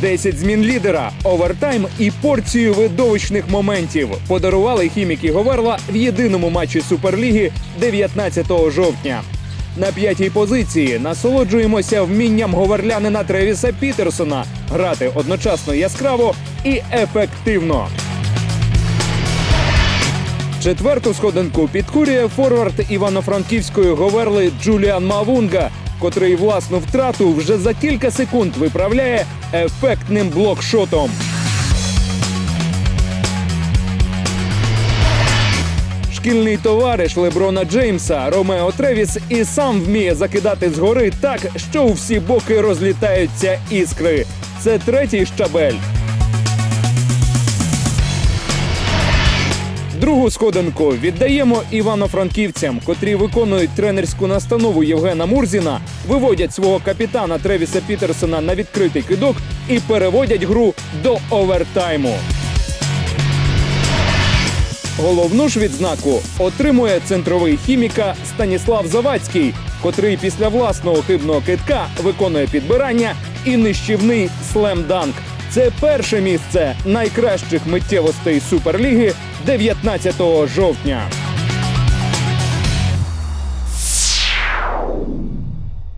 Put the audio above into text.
10 змін лідера, овертайм і порцію видовищних моментів подарували хіміки Говерла в єдиному матчі Суперліги 19 жовтня. На п'ятій позиції насолоджуємося вмінням говерлянина Тревіса Пітерсона грати одночасно яскраво і ефективно. Четверту сходинку підкурює форвард івано-франківської говерли Джуліан Мавунга, котрий власну втрату вже за кілька секунд виправляє ефектним блокшотом. Шкільний товариш Леброна Джеймса Ромео Тревіс і сам вміє закидати згори так, що у всі боки розлітаються іскри. Це третій щабель. Другу сходинку віддаємо івано-франківцям, котрі виконують тренерську настанову Євгена Мурзіна, виводять свого капітана Тревіса Пітерсона на відкритий кидок і переводять гру до овертайму. Головну ж відзнаку отримує центровий хіміка Станіслав Завадський, котрий після власного хибного китка виконує підбирання і нищівний слем-данк. Це перше місце найкращих миттєвостей Суперліги 19 жовтня.